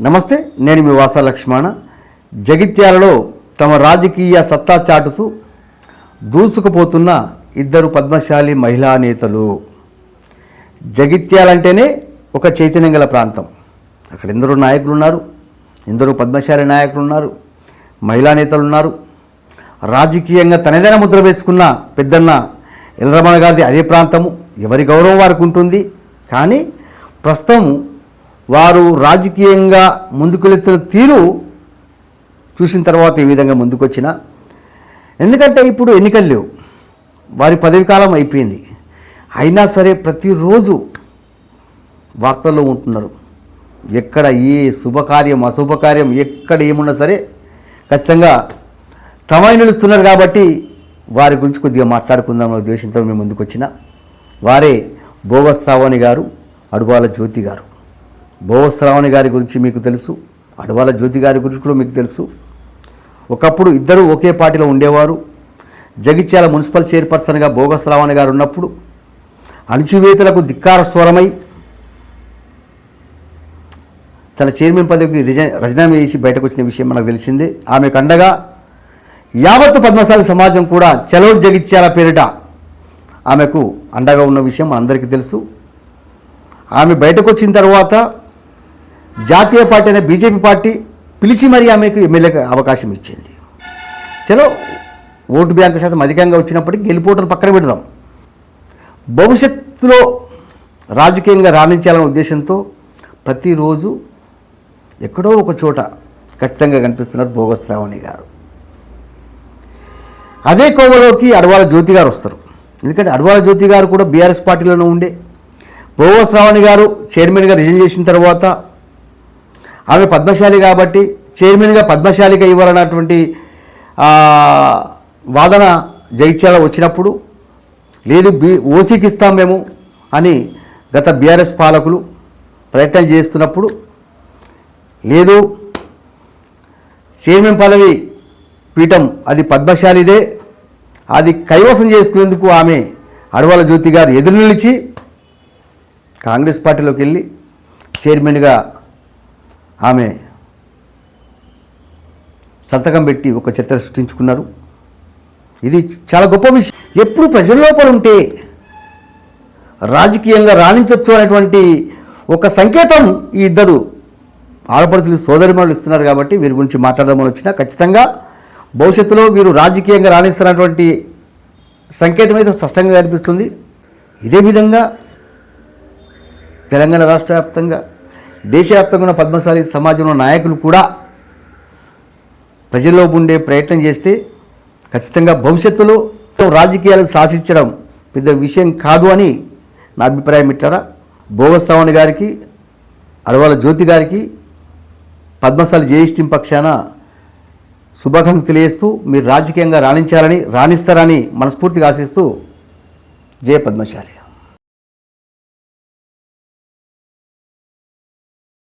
నమస్తే నేను మీ వాస లక్ష్మణ. జగిత్యాలలో తమ రాజకీయ సత్తా చాటుతూ దూసుకుపోతున్న ఇద్దరు పద్మశాలి మహిళా నేతలు. జగిత్యాలంటేనే ఒక చైతన్యం గల ప్రాంతం. అక్కడ ఎందరో నాయకులు ఉన్నారు ఎందరో పద్మశాలి నాయకులు ఉన్నారు మహిళా నేతలు ఉన్నారు. రాజకీయంగా తనదైన ముద్ర వేసుకున్న పెద్దన్న ఎల్లరమణ గారిది అదే ప్రాంతము. ఎవరి గౌరవం వారికి ఉంటుంది? కానీ ప్రస్తుతం వారు రాజకీయంగా ముందుకెళ్తున్న తీరు చూసిన తర్వాత ఈ విధంగా ముందుకొచ్చిన. ఎందుకంటే ఇప్పుడు ఎన్నికలు లేవు. వారి పదవి కాలం అయిపోయింది. అయినా సరే ప్రతిరోజు వార్తల్లో ఉంటున్నారు. ఎక్కడ ఏ శుభకార్యం అశుభకార్యం ఎక్కడ ఏమున్నా సరే ఖచ్చితంగా తమై నిలుస్తున్నారు కాబట్టి వారి గురించి కొద్దిగా మాట్లాడుకుందాం ఉద్దేశంతో మేము ముందుకు వచ్చిన వారే భోగశ్రావణి గారు అడువాల జ్యోతి గారు. భోగశ్రావణి గారి గురించి మీకు తెలుసు అడవాల జ్యోతి గారి గురించి కూడా మీకు తెలుసు. ఒకప్పుడు ఇద్దరు ఒకే పార్టీలో ఉండేవారు. జగిత్యాల మున్సిపల్ చైర్పర్సన్గా భోగశ్రావణి గారు ఉన్నప్పుడు అణచివేతలకు ధిక్కార స్వరమై తన చైర్మన్ పదవికి రిజ రజనామా చేసి బయటకు వచ్చిన విషయం మనకు తెలిసిందే. ఆమెకు అండగా యావత్తు పద్మశాలి సమాజం కూడా చలో జగిత్యాల పేరిట ఆమెకు అండగా ఉన్న విషయం మనందరికీ తెలుసు. ఆమె బయటకు వచ్చిన తర్వాత జాతీయ పార్టీ అనే బీజేపీ పార్టీ పిలిచి మరీ ఆమెకు ఎమ్మెల్యేకి అవకాశం ఇచ్చింది. చలో ఓటు బ్యాంకు శాతం అధికంగా వచ్చినప్పటికీ గెలిపోవటం పక్కన పెడదాం. భవిష్యత్తులో రాజకీయంగా రాణించాలనే ఉద్దేశంతో ప్రతిరోజు ఎక్కడో ఒక చోట ఖచ్చితంగా కనిపిస్తున్నారు భోగశ్రావణి గారు. అదే కోవలోకి అడవాల జ్యోతి గారు వస్తారు. ఎందుకంటే అడవాల జ్యోతి గారు కూడా బీఆర్ఎస్ పార్టీలోనే ఉండే. భోగశ్రావణి గారు చైర్మన్గా రిజైన్ చేసిన తర్వాత ఆమె పద్మశాలి కాబట్టి చైర్మన్గా పద్మశాలిగా ఇవ్వాలన్నటువంటి వాదన జైత్యాల వచ్చినప్పుడు లేదు బి ఓసీకి ఇస్తాం మేము అని గత బీఆర్ఎస్ పాలకులు ప్రయత్నం చేస్తున్నప్పుడు లేదు చైర్మన్ పదవి పీఠం అది పద్మశాలిదే అది కైవసం చేసుకునేందుకు ఆమె అడవాల జ్యోతి గారు ఎదురు నిలిచి కాంగ్రెస్ పార్టీలోకి వెళ్ళి చైర్మన్గా ఆమె సంతకం పెట్టి ఒక చరిత్ర సృష్టించుకున్నారు. ఇది చాలా గొప్ప విషయం. ఎప్పుడు ప్రజల లోపల ఉంటే రాజకీయంగా రాణించవచ్చు అనేటువంటి ఒక సంకేతం ఈ ఇద్దరు ఆడపడుచులు సోదరిమణులు ఇస్తున్నారు కాబట్టి వీరి గురించి మాట్లాడదామని వచ్చినా ఖచ్చితంగా భవిష్యత్తులో వీరు రాజకీయంగా రాణిస్తున్నటువంటి సంకేతం అయితే స్పష్టంగా కనిపిస్తుంది. ఇదే విధంగా తెలంగాణ రాష్ట్ర వ్యాప్తంగా దేశవ్యాప్తంగా ఉన్న పద్మశాలి సమాజంలో నాయకులు కూడా ప్రజల్లో ఉండే ప్రయత్నం చేస్తే ఖచ్చితంగా భవిష్యత్తులో రాజకీయాలు శాసించడం పెద్ద విషయం కాదు అని నా అభిప్రాయం ఇట్లారా భోగశ్రావణి గారికి అడవాల జ్యోతి గారికి పద్మశాలి జేఎస్టీ పక్షాన శుభాకాంక్షలు తెలియజేస్తూ మీరు రాజకీయంగా రాణించాలని రాణిస్తారని మనస్ఫూర్తిగా ఆశిస్తూ జయ పద్మశాలి.